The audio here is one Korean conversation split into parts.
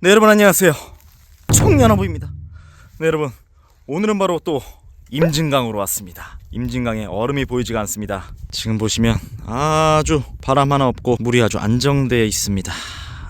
네 여러분 안녕하세요. 청년어부입니다. 네 여러분 오늘은 바로 또 임진강으로 왔습니다. 임진강에 얼음이 보이지가 않습니다. 지금 보시면 아주 바람 하나 없고 물이 아주 안정되어 있습니다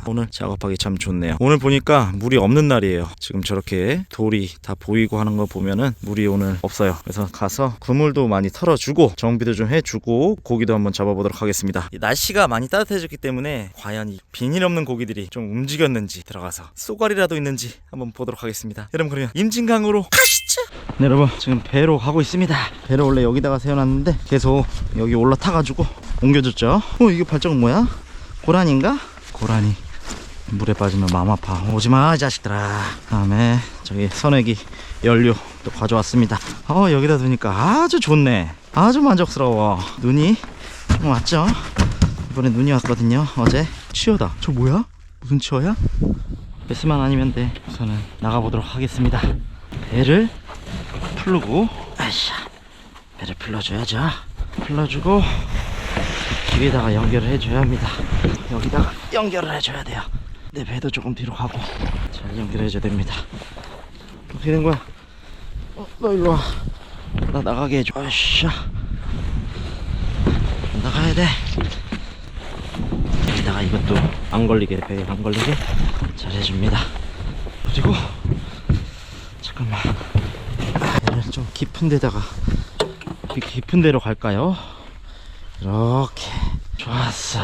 오늘 작업하기 참 좋네요. 오늘 보니까 물이 없는 날이에요. 지금 저렇게 돌이 다 보이고 하는 거 보면은 물이 오늘 없어요. 그래서 가서 그물도 많이 털어주고 정비도 좀 해주고 고기도 한번 잡아보도록 하겠습니다. 이 날씨가 많이 따뜻해졌기 때문에 과연 이 비닐 없는 고기들이 좀 움직였는지 들어가서 쏘가리라도 있는지 한번 보도록 하겠습니다. 여러분 그러면 임진강으로 가시죠! 네 여러분 지금 배로 가고 있습니다. 배를 원래 여기다가 세워놨는데 계속 여기 올라타가지고 옮겨줬죠? 어 이게 발자국 뭐야? 고라니인가? 고라니 물에 빠지면 마음 아파. 오지마 이 자식들아. 다음에 저기 선액이 연료 또 가져왔습니다. 어 여기다 두니까 아주 좋네. 아주 만족스러워. 눈이 좀 왔죠? 이번에 눈이 왔거든요 어제. 치어다. 저 뭐야? 무슨 치어야? 베스만 아니면 돼. 우선은 나가보도록 하겠습니다. 배를 풀고 아이샤 배를 풀러줘야죠. 풀러주고 길에다가 연결을 해줘야 합니다. 여기다가 연결을 해줘야 돼요 내 배도 조금 뒤로 가고 잘 연결해줘야 됩니다 어떻게 된 거야? 어, 너 일로 와. 나 나가게 해줘. 아이샤. 나가야 돼. 여기다가 이것도 안 걸리게, 배에 안 걸리게 잘 해줍니다. 그리고, 잠깐만. 좀 깊은 데다가, 이 깊은 데로 갈까요? 이렇게. 좋았어.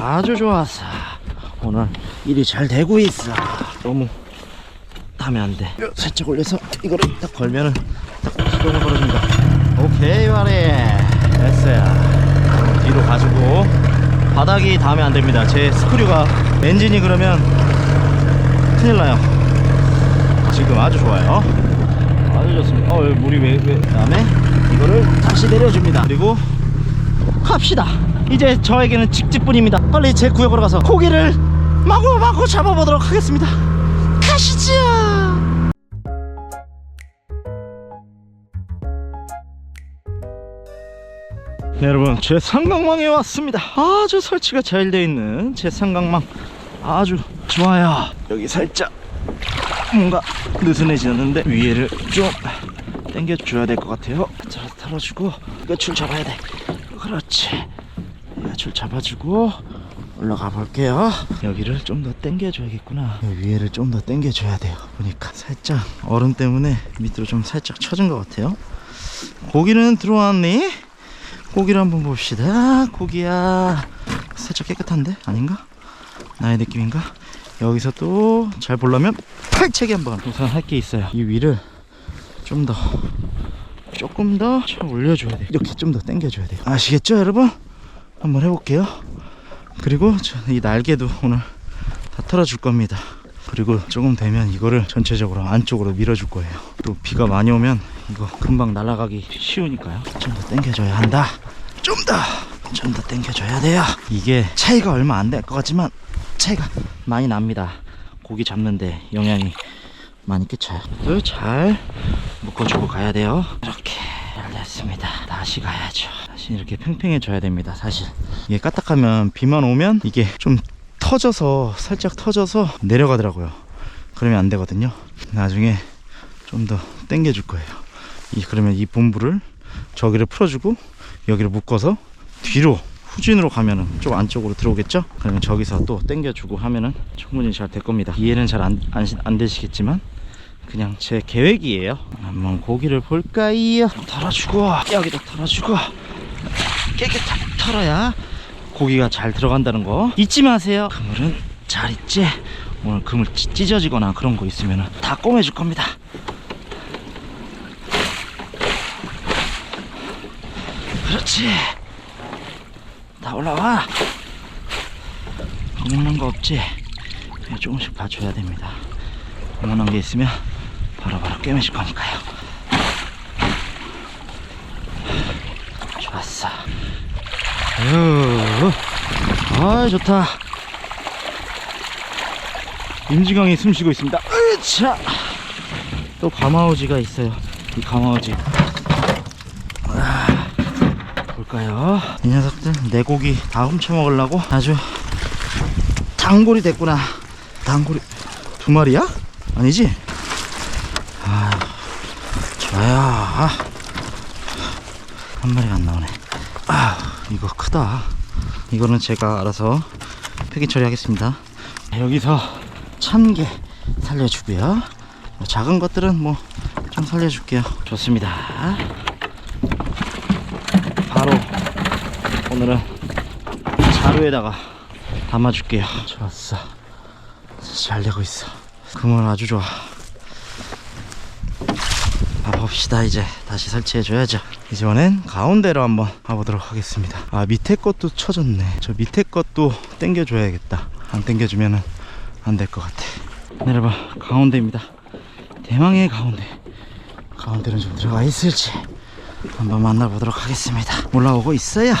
아주 좋았어. 오늘 일이 잘 되고 있어. 너무 하면 안 돼. 살짝 올려서 이거를 딱 걸면은 딱 수동을 걸어줍니다. 오케이, 와리. 됐어요. 뒤로 가지고 바닥이 닿으면 안 됩니다. 제 스크류가 엔진이 그러면 큰일 나요. 지금 아주 좋아요. 아주 좋습니다. 어, 물이 왜, 왜, 다음에 이거를 다시 내려줍니다. 그리고 갑시다. 이제 저에게는 직집뿐입니다. 빨리 제 구역으로 가서 고기를 마구마구 잡아보도록 하겠습니다. 가시죠. 네, 여러분 제 삼각망에 왔습니다. 아주 설치가 잘 되어 있는 제 삼각망 아주 좋아요. 여기 살짝 뭔가 느슨해지는데 위에를 좀 당겨 줘야 될 것 같아요. 자, 털어주고 이거 줄 잡아야 돼. 그렇지. 이거 줄 잡아주고 올라가 볼게요. 여기를 좀 더 당겨줘야겠구나. 위에를 좀 더 당겨줘야 돼요. 보니까 살짝 얼음 때문에 밑으로 좀 살짝 쳐진 것 같아요. 고기는 들어왔니? 고기를 한번 봅시다. 고기야. 살짝 깨끗한데? 아닌가? 나의 느낌인가? 여기서 또 잘 보려면 팔채기 한번 우선 할 게 있어요. 이 위를 좀 더 조금 더 올려줘야 돼요. 이렇게 좀 더 당겨줘야 돼요. 아시겠죠, 여러분? 한번 해볼게요. 그리고 저이 날개도 오늘 다 털어줄 겁니다. 그리고 조금 되면 이거를 전체적으로 안쪽으로 밀어줄 거예요. 또 비가 많이 오면 이거 금방 날아가기 쉬우니까요. 좀 더 당겨줘야 한다. 좀 더, 좀 더 당겨줘야 돼요. 이게 차이가 얼마 안 될 것 같지만 차이가 많이 납니다. 고기 잡는데 영향이 많이 끼쳐요. 또잘 묶어주고 가야 돼요. 이렇게 잘 됐습니다. 다시 가야죠. 다시 이렇게 팽팽해져야 됩니다. 사실 이게 까딱하면 비만 오면 이게 좀 터져서 살짝 터져서 내려가더라고요. 그러면 안 되거든요. 나중에 좀 더 당겨 줄 거예요. 이 그러면 이 본부를 저기를 풀어주고 여기를 묶어서 뒤로 후진으로 가면은 좀 안쪽으로 들어오겠죠? 그러면 저기서 또 당겨주고 하면은 충분히 잘 될 겁니다. 이해는 잘 안 안, 안 되시겠지만 그냥 제 계획이에요. 한번 고기를 볼까요? 털어주고 여기도 털어주고 깨끗하게 털어야 고기가 잘 들어간다는 거 잊지 마세요. 그물은 잘 있지? 오늘 그물 찢- 찢어지거나 그런 거 있으면 다 꼬매줄 겁니다. 그렇지. 다 올라와. 어머난 거 없지? 조금씩 봐줘야 됩니다. 어머난 게 있으면 바로바로 꿰매질 거니까요. 좋았어. 아유, 아 좋다. 임지강이 숨 쉬고 있습니다. 으차! 또 가마우지가 있어요. 이 가마우지. 아, 볼까요? 이 녀석들 내 고기 다 훔쳐 먹으려고 아주 단골이 됐구나. 단골이 두 마리야? 아니지? 아, 좋아요. 아, 한 마리가 안 나오네. 아, 이거 크다. 이거는 제가 알아서 폐기 처리하겠습니다. 여기서 천 개 살려주고요. 작은 것들은 뭐 좀 살려줄게요. 좋습니다. 바로 오늘은 자루에다가 담아줄게요. 좋았어. 잘 되고 있어. 그물 아주 좋아. 가봅시다 이제 다시 설치해줘야죠. 이번엔 가운데로 한번 가보도록 하겠습니다. 아 밑에 것도 쳐졌네. 저 밑에 것도 당겨줘야겠다. 안 당겨주면은 안될 것 같아. 내려봐 가운데입니다. 대망의 가운데. 가운데는 좀 들어가 있을지 한번 만나보도록 하겠습니다. 올라오고 있어요.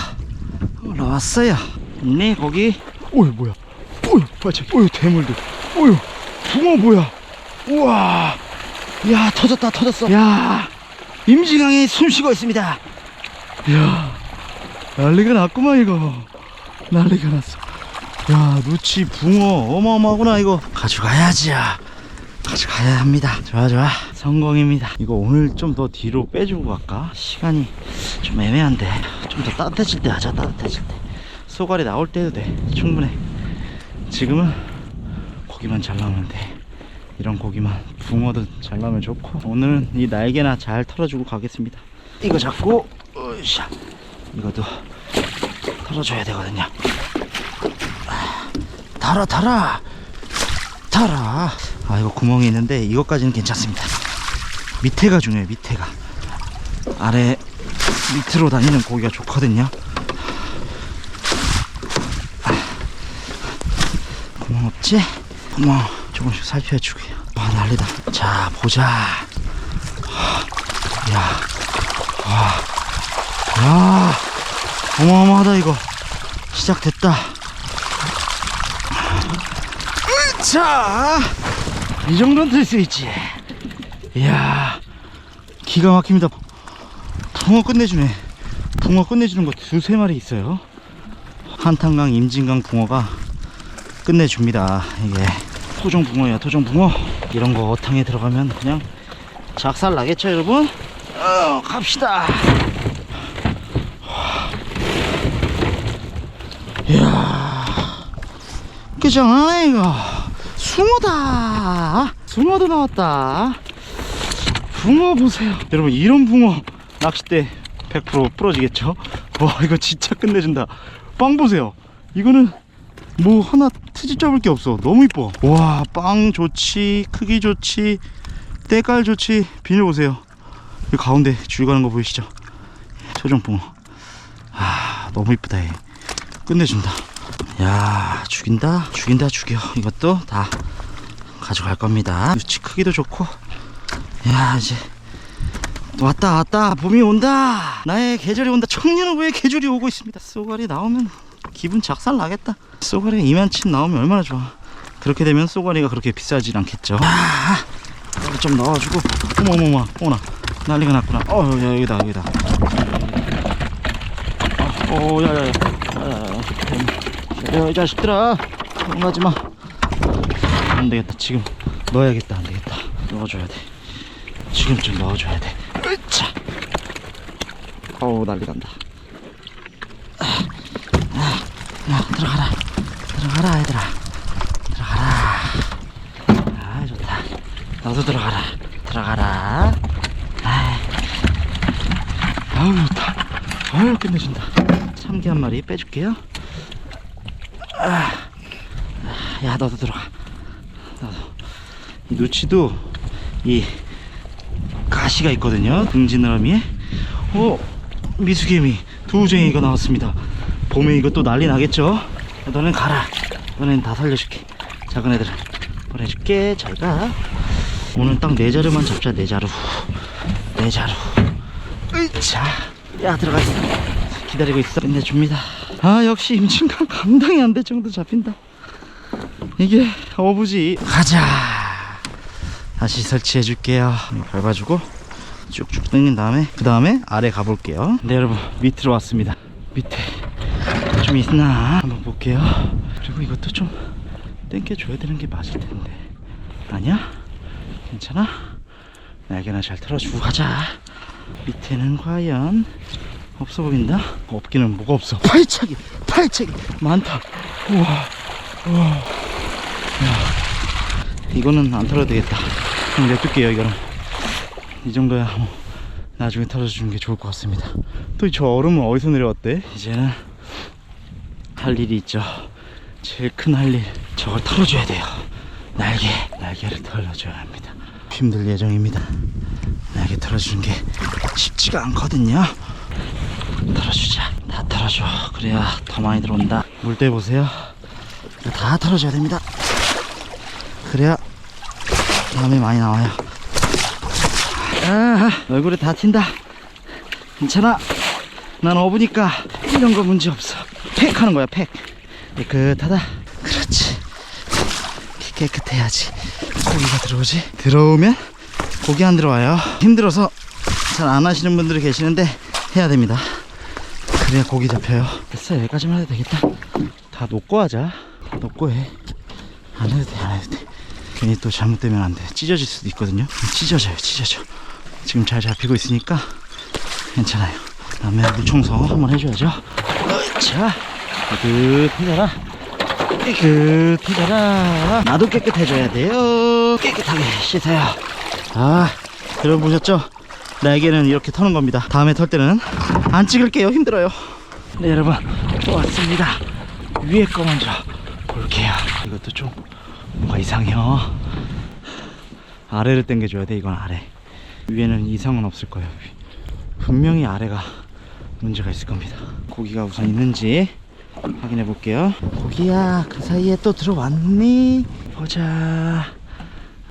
올라왔어요. 있네 거기. 오이 뭐야? 오이 발차기. 오이 대물들. 오이 붕어 뭐야? 우와. 야 터졌다 터졌어. 야 임진강에 숨쉬고 있습니다. 야 난리가 났구만 이거. 난리가 났어. 야 누치 붕어 어마어마하구나 이거. 가져가야지. 가져가야 합니다. 좋아 좋아. 성공입니다. 이거 오늘 좀 더 뒤로 빼주고 갈까? 시간이 좀 애매한데 좀 더 따뜻해질 때 하자 따뜻해질 때. 쏘가리 나올 때도 돼 충분해. 지금은 고기만 잘 나오면 돼. 이런 고기만 붕어도 잘 나오면 좋고 오늘은 이 날개나 잘 털어주고 가겠습니다. 이거 잡고 으쌰 이것도 털어줘야 되거든요. 아, 달아 달아 달아. 아 이거 구멍이 있는데 이것까지는 괜찮습니다. 밑에가 중요해 밑에가 아래 밑으로 다니는 고기가 좋거든요. 아, 구멍 없지? 구멍 조금씩 살펴주고요. 와 난리다. 자 보자. 야, 와, 야, 어마어마하다 이거. 시작됐다. 자, 이 정도는 들 수 있지. 이야, 기가 막힙니다. 붕어 끝내주네. 붕어 끝내주는 거 두세 마리 있어요. 한탄강, 임진강 붕어가 끝내줍니다. 이게 토종 붕어야, 토종 붕어. 이런 거 어탕에 들어가면 그냥 작살 나겠죠, 여러분? 어, 갑시다. 이야, 그잖아 이거. 숭어다. 숭어도 나왔다. 붕어 보세요. 여러분 이런 붕어 낚싯대 100% 부러지겠죠? 와 이거 진짜 끝내준다. 빵 보세요. 이거는 뭐 하나 트집 잡을 게 없어. 너무 이뻐. 와 빵 좋지, 크기 좋지, 때깔 좋지. 비늘 보세요. 이 가운데 줄 가는 거 보이시죠? 토종 붕어. 아 너무 이쁘다 얘. 끝내준다. 야 죽인다, 죽인다 죽여. 이것도 다 가져갈 겁니다. 유치 크기도 좋고. 야 이제 왔다 왔다 봄이 온다 나의 계절이 온다 청년의 계절이 오고 있습니다 쏘가리 나오면 기분 작살 나겠다 쏘가리 이만침 나오면 얼마나 좋아. 그렇게 되면 쏘가리가 그렇게 비싸진 않겠죠. 아, 여기 좀 넣어주고. 어머 어머 어머. 어머나. 난리가 났구나. 어 야, 여기다 여기다. 어 야야야. 야이 자식들아. 도망가지마. 안되겠다. 지금 넣어야겠다. 안되겠다. 넣어줘야 돼. 지금 좀 넣어줘야 돼. 으차. 어우 난리 난다. 아, 아, 야, 들어가라. 들어가라 얘들아. 들어가라. 아 좋다. 너도 들어가라. 들어가라. 아, 아우 좋다. 아유 끝내준다. 참기 한 마리 빼줄게요. 아, 아, 야 너도 들어가. 너도. 이 누치도 이 가시가 있거든요 등지느러미에 어 미수개미 두쟁이가 나왔습니다 봄에 이것도 난리 나겠죠 너는 가라. 너는 다 살려줄게. 작은 애들 보내줄게. 잘가. 오늘 딱 네 자루만 잡자 네 자루. 네 자루. 으차 야 들어가 있어 기다리고 있어. 끝내줍니다. 아 역시 임진강 감당이 안 될 정도 잡힌다. 이게 어부지. 가자. 다시 설치해 줄게요. 밟아주고 쭉쭉 당긴 다음에 그 다음에 아래 가볼게요. 네 여러분 밑으로 왔습니다. 밑에 좀 있나? 한번 볼게요. 그리고 이것도 좀 당겨 줘야 되는 게 맞을 텐데. 아니야? 괜찮아? 날개나 잘 털어주고 가자. 밑에는 과연 없어 보인다? 없기는 뭐가 없어. 팔차기 팔차기. 많다. 우와 우와. 야 이거는 안 털어도 되겠다. 그냥 냅둘게요 이거는. 이 정도야. 뭐 나중에 털어주는 게 좋을 것 같습니다. 또 저 얼음은 어디서 내려왔대? 이제는 할 일이 있죠. 제일 큰 할 일 저걸 털어줘야 돼요. 날개 날개를 털어줘야 합니다. 힘들 예정입니다. 날개 털어주는 게 쉽지가 않거든요. 털어주자. 다 털어줘. 그래야 더 많이 들어온다. 물때 보세요. 다 털어줘야 됩니다. 그래야 다음에 많이 나와요. 아 얼굴에 다 튄다. 괜찮아. 난 어부니까 이런 거 문제 없어 팩 하는 거야 팩. 깨끗하다. 그렇지. 깨끗해야지. 고기가 들어오지? 들어오면 고기 안 들어와요. 힘들어서 잘 안 하시는 분들이 계시는데 해야 됩니다. 그래야 고기 잡혀요. 됐어 여기까지만 해도 되겠다. 다 놓고 하자. 다 놓고 해안 해도 돼안 해도 돼. 괜히 또 잘못되면 안 돼. 찢어질 수도 있거든요. 찢어져요 찢어져. 지금 잘 잡히고 있으니까 괜찮아요. 다음에 물 청소 한번 해줘야죠 자 깨끗해져라. 깨끗해져라. 나도 깨끗해져야 돼요. 깨끗하게 씻어요. 아 여러분 보셨죠? 날개는 이렇게 터는 겁니다. 다음에 털 때는 안 찍을게요. 힘들어요. 네 여러분. 또 왔습니다. 위에 거 먼저 볼게요. 이것도 좀 뭔가 이상해요. 아래를 당겨줘야 돼 이건 아래. 위에는 이상은 없을 거예요. 분명히 아래가 문제가 있을 겁니다. 고기가 우선 있는지 확인해 볼게요. 고기야 그 사이에 또 들어왔니? 보자.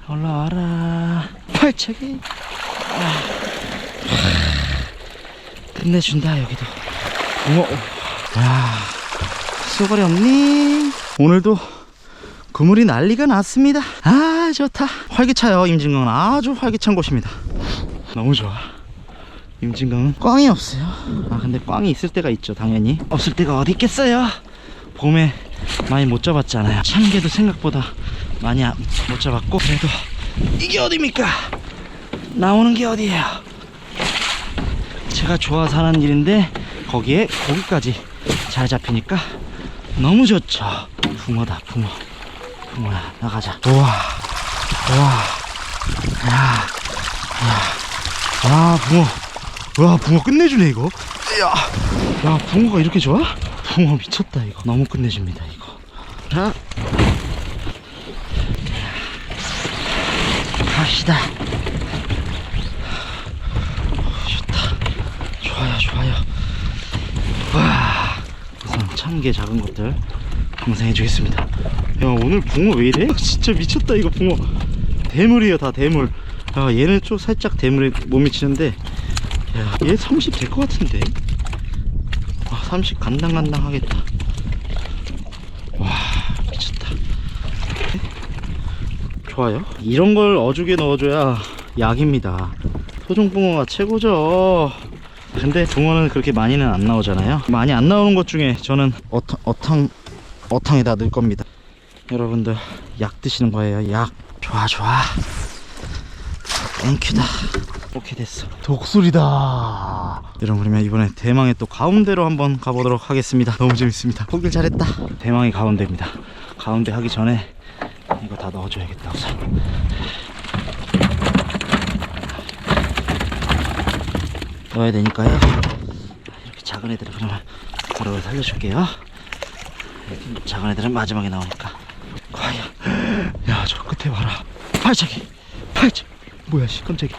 올라와라. 팔차기 아. 끝내준다 여기도. 어머 야 쏘가리 없니? 오늘도 그물이 난리가 났습니다. 아 좋다. 활기차요 임진강은. 아주 활기찬 곳입니다. 너무 좋아 임진강은 꽝이 없어요. 아 근데 꽝이 있을 때가 있죠 당연히. 없을 때가 어디 있겠어요? 봄에 많이 못 잡았잖아요. 참개도 생각보다 많이 안- 못 잡았고 그래도 이게 어딥니까? 나오는 게 어디예요? 제가 좋아서 하는 일인데 거기에 고기까지 잘 잡히니까 너무 좋죠. 붕어다 붕어. 붕어야 나가자. 우와 우와. 야, 야. 와 붕어 와 붕어 끝내주네 이거. 야, 야 붕어가 이렇게 좋아? 붕어 미쳤다 이거. 너무 끝내줍니다 이거. 자. 갑시다. 좋다. 좋아요 좋아요. 와 우선 참게 작은 것들 감상해 주겠습니다. 야 오늘 붕어 왜 이래? 진짜 미쳤다 이거 붕어. 대물이에요 다 대물. 야 얘는 좀 살짝 대물에 못 미치는데 야 얘 30 될 것 같은데? 아, 30 간당간당 하겠다. 와 미쳤다. 좋아요. 이런 걸 어죽에 넣어줘야 약입니다. 토종붕어가 최고죠. 근데 붕어는 그렇게 많이는 안 나오잖아요. 많이 안 나오는 것 중에 저는 어탕, 어탕 어탕에다 넣을 겁니다. 여러분들 약 드시는 거예요. 약. 좋아 좋아. 땡큐다 오케이 됐어. 독수리다. 여러분 그러면 이번에 대망의 또 가운데로 한번 가보도록 하겠습니다. 너무 재밌습니다. 포기를 잘했다. 대망의 가운데입니다. 가운데 하기 전에 이거 다 넣어줘야겠다 우선. 넣어야 되니까요. 이렇게 작은 애들은 그러면 바로 살려줄게요. 작은 애들은 마지막에 나오니까. 과연 야저 끝에 봐라. 팔차기 팔차 뭐야 씨 깜짝이야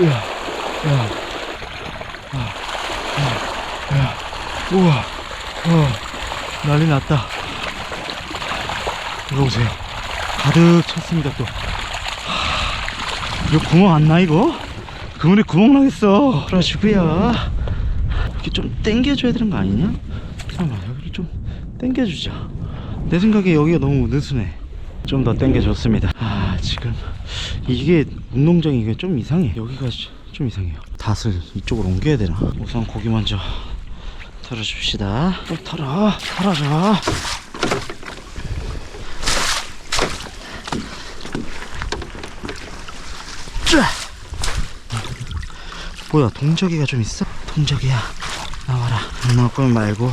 야, 야, 야, 야, 야, 우와, 와, 난리 났다. 보세요. 가득 찼습니다, 또. 하, 이거 구멍 안 나, 이거? 그물에 구멍 나겠어. 풀어주고요. 이렇게 좀 당겨줘야 되는 거 아니냐? 잠깐만, 여기를 좀 당겨주자. 내 생각에 여기가 너무 느슨해. 좀더 당겨줬습니다. 아, 지금 이게 운동장이 이게 좀 이상해. 여기가 좀 이상해요. 닷을 이쪽으로 옮겨야 되나? 우선 고기 먼저 털어줍시다. 또 털어, 털어줘. 자. 뭐야 동저기가 좀 있어? 동저기야 나와라 안 나올 거면 말고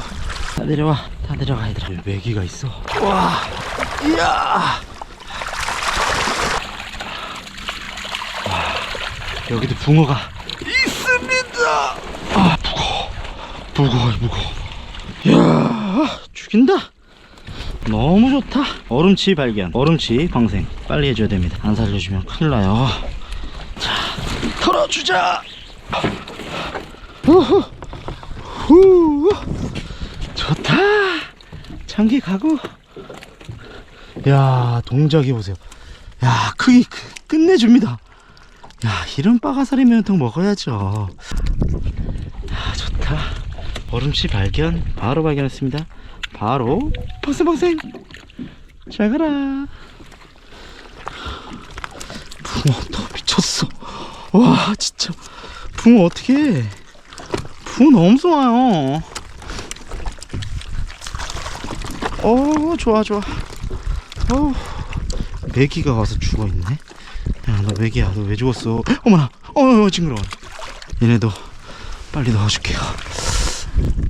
다 내려와 다 내려가 얘들아 여기 메기가 있어 와 이야 여기도 붕어가. 있습니다! 아 무거워. 무거워 무거워. 이야 죽인다. 너무 좋다. 얼음치 발견 얼음치 방생. 빨리 해줘야 됩니다. 안 살려주면 큰일 나요. 자 털어주자! 후후. 후. 좋다. 장기 가고. 야 동작이 보세요. 야 크기 크- 끝내줍니다 야 이런 빠가사리 면통 먹어야죠. 아 좋다. 얼음치 발견 바로 발견했습니다. 바로 방생방생 잘 가라. 붕어 더 미쳤어. 와 진짜. 붕어 어떻게 해? 붕어 너무 좋아요. 어 좋아 좋아. 어 메기가 와서 죽어있네 야너 메기야 너 왜 죽었어? 어머나 어 징그러워. 얘네도 빨리 넣어줄게요.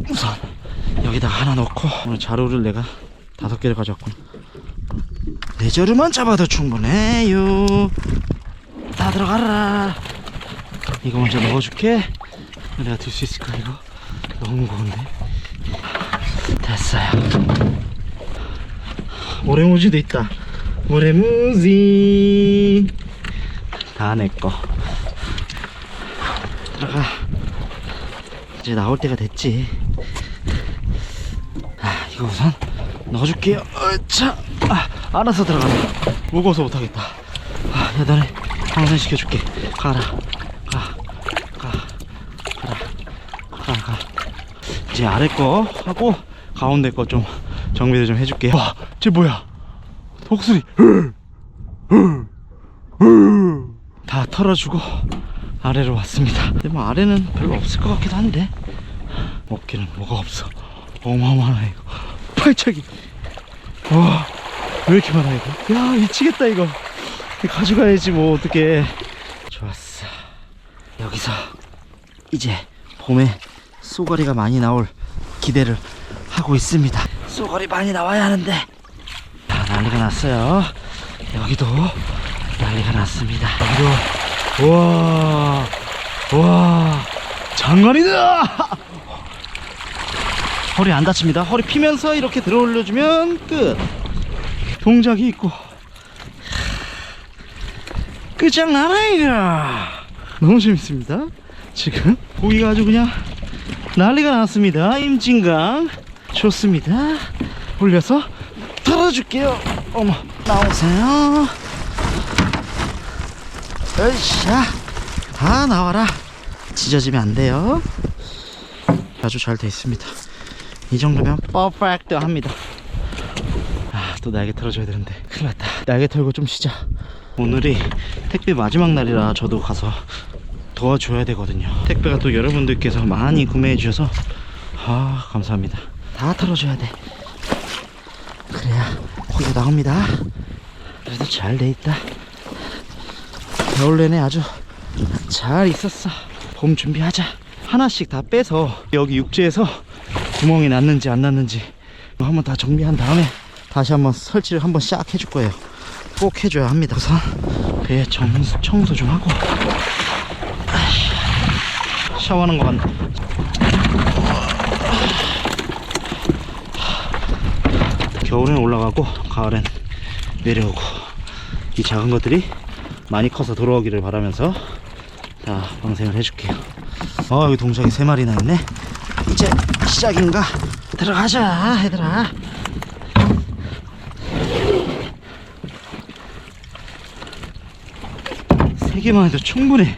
우선 여기다가 하나 넣고 오늘 자루를 내가 다섯 개를 가져왔군. 네 자루만 잡아도 충분해요. 다 들어가라. 이거 먼저 넣어줄게. 내가 들 수 있을까? 이거? 너무 무거운데? 됐어요. 모래무지도 있다. 모래무지 다 내꺼. 들어가 이제 나올 때가 됐지. 아 이거 우선 넣어줄게요. 어차. 아 알아서 들어가네. 무거워서 못하겠다. 아 여단에 방생시켜줄게. 가라. 가 가 가라. 가 가. 이제 아래 거 하고 가운데 거 좀 정비를 좀 해줄게 와쟤 뭐야? 독수리. 다 털어주고 아래로 왔습니다. 근데 뭐 아래는 별로 없을 것 같기도 한데. 어깨는 뭐가 없어. 어마어마하네 이거. 팔차기 와왜 이렇게 많아 이거? 야 미치겠다 이거. 가져가야지 뭐 어떡해 좋았어. 여기서 이제 봄에 쏘가리가 많이 나올 기대를 하고 있습니다. 쏘가리 많이 나와야 하는데. 다 난리가 났어요. 여기도 난리가 났습니다. 여기도 우 와 우와 장관이다! 허리 안 다칩니다. 허리 피면서 이렇게 들어 올려주면 끝. 동작이 있고. 끝장나라이가. 너무 재밌습니다. 지금 고기가 아주 그냥 난리가 났습니다. 임진강. 좋습니다. 올려서 털어줄게요. 어머 나오세요 으쌰. 다 나와라. 찢어지면 안 돼요. 아주 잘 돼 있습니다. 이 정도면 퍼펙트 합니다. 아, 또 날개 털어줘야 되는데. 큰일 났다. 날개 털고 좀 쉬자. 오늘이 택배 마지막 날이라 저도 가서 도와줘야 되거든요. 택배가 또 여러분들께서 많이 구매해 주셔서 아 감사합니다. 다 털어줘야 돼. 그래야 고기가 나옵니다. 그래도 잘 돼 있다 겨울 내내 아주 잘 있었어. 봄 준비하자. 하나씩 다 빼서 여기 육지에서 구멍이 났는지 안 났는지 한번 다 정비한 다음에 다시 한번 설치를 한번 싹 해줄 거예요. 꼭 해줘야 합니다. 우선 배 청소, 청소 좀 하고. 샤워하는 거 같네. 겨울엔 올라가고 가을엔 내려오고. 이 작은 것들이 많이 커서 돌아오기를 바라면서 다 방생을 해줄게요. 어 여기 동작이 세 마리나 있네. 이제 시작인가? 들어가자 얘들아. 세 개만 해도 충분해.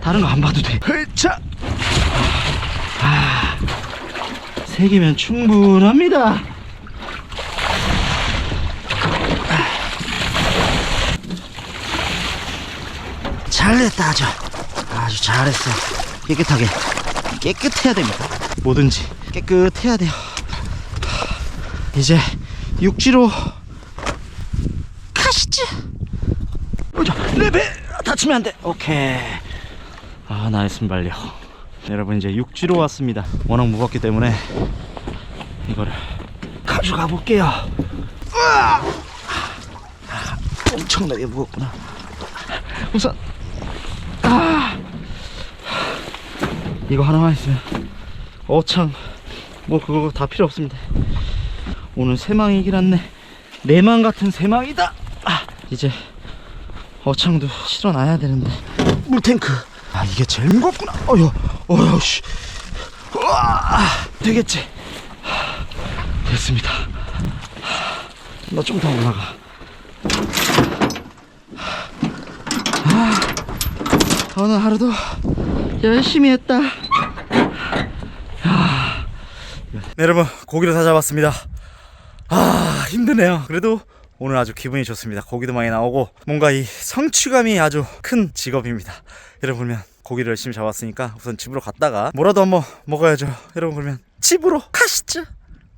다른 거 안 봐도 돼. 자, 아, 세 개면 충분합니다 잘됐다 아주. 아주 잘했어. 깨끗하게. 깨끗해야 됩니다. 뭐든지. 깨끗해야 돼요. 이제 육지로 가시지 보자 내배 다쳐 다치면 안돼. 오케이. 아 나이스 발려 여러분 이제 육지로 왔습니다. 워낙 무겁기 때문에 이거를 가져가 볼게요! 아, 엄청나게 무겁구나. 우선 이거 하나만 있으면 어창 뭐 그거 다 필요 없습니다. 오늘 새망이긴 한데 내망 같은 새망이다! 아 이제 어창도 실어놔야 되는데. 물탱크. 아 이게 제일 무겁구나. 어휴 어휴 씨. 우와! 되겠지? 하, 됐습니다. 너좀더 올라가. 아, 오늘 하루도 열심히 했다 아. 네, 여러분 고기를 다 잡았습니다. 아 힘드네요. 그래도 오늘 아주 기분이 좋습니다. 고기도 많이 나오고 뭔가 이 성취감이 아주 큰 직업입니다. 여러분 그러면 고기를 열심히 잡았으니까 우선 집으로 갔다가 뭐라도 한번 먹어야죠. 여러분 그러면 집으로 가시죠.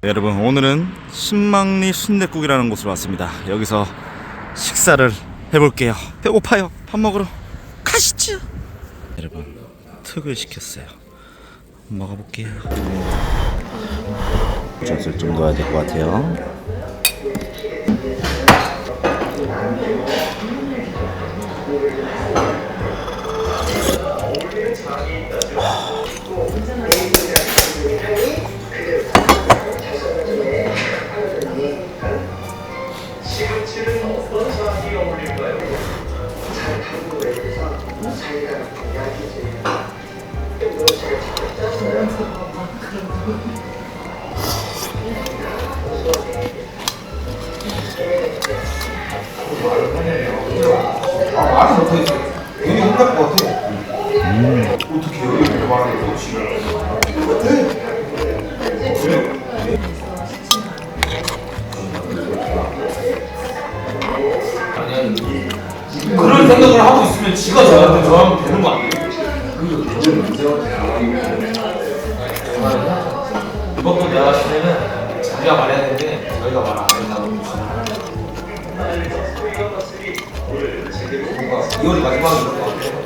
여러분 오늘은 신망리 순댓국이라는 곳으로 왔습니다. 여기서 식사를 해볼게요. 배고파요. 밥 먹으러 가시죠. 여러분 특을 시켰어요. 먹어볼게요 젖을 좀 넣어야 될 것 같아요 되는 거 아니에요? 이것도 내가 봤을 때는 자기가 말해야 되는데 2월이 마지막인 것 같아요.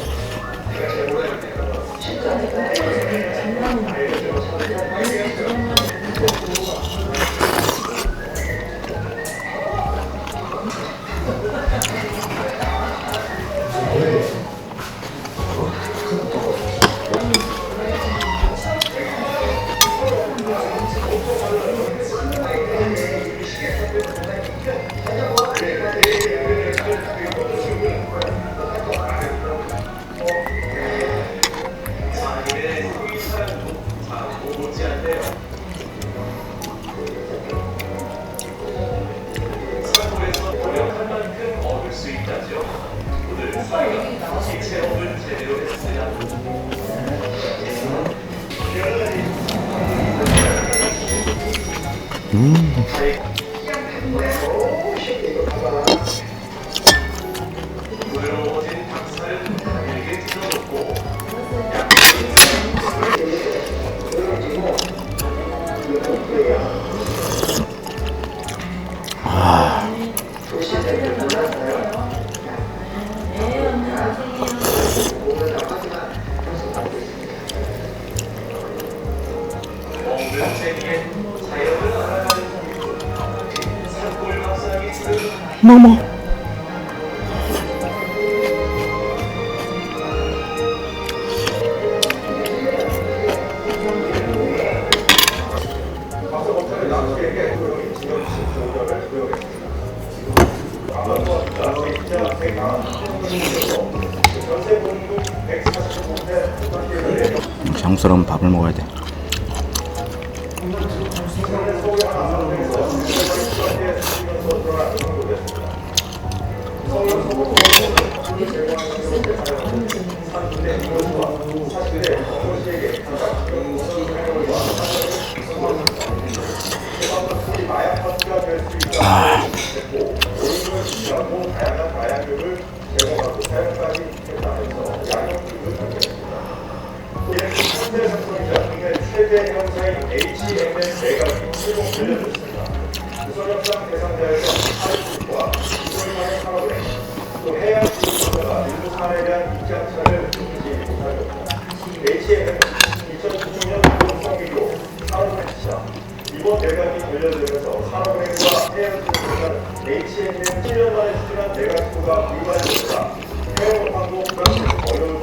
분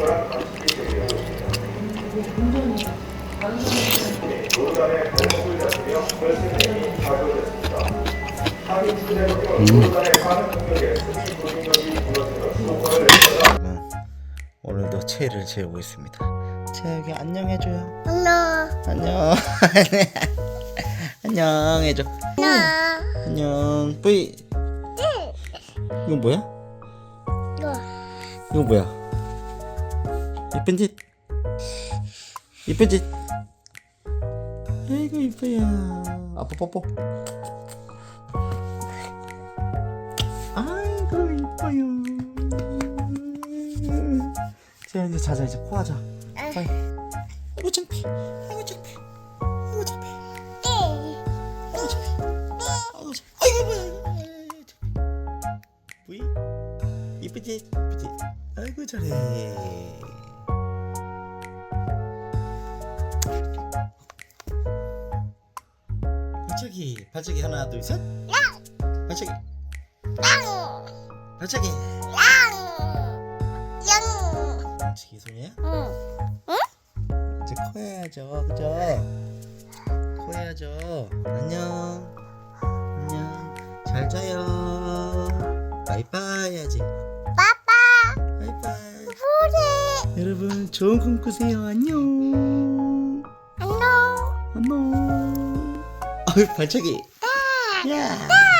오늘도 채를 재우고 있습니다. 채 여기 안녕 해줘요. 엄마, 안녕. 안녕 해줘. 나, 안녕. 뿌이. 이건 뭐야? 이거, 이거 뭐야? 이쁜 짓. 이쁜 짓. 아이고 이뻐요. 아빠 뽀뽀. 아이고 이뻐요. 자 이제 자자 이제 코 하자. 빨리. 아이고 창피. 아이고 창피. 아이고 창피. 네, 아이고 창피. 아이고 창피. 아이고 이쁘지 이쁘지 아이고 잘해 발차기 하나 둘셋. 발차기. 땅, 양, 발차기 소녀야? 응, 이제 코 해야죠. 그죠? 코 해야죠. 안녕. 안녕. 잘 자요. 바이바이 해야지. 바이바이. 여러분 좋은 꿈 꾸세요. 안녕. 안녕. 안녕. 아유 발차기 야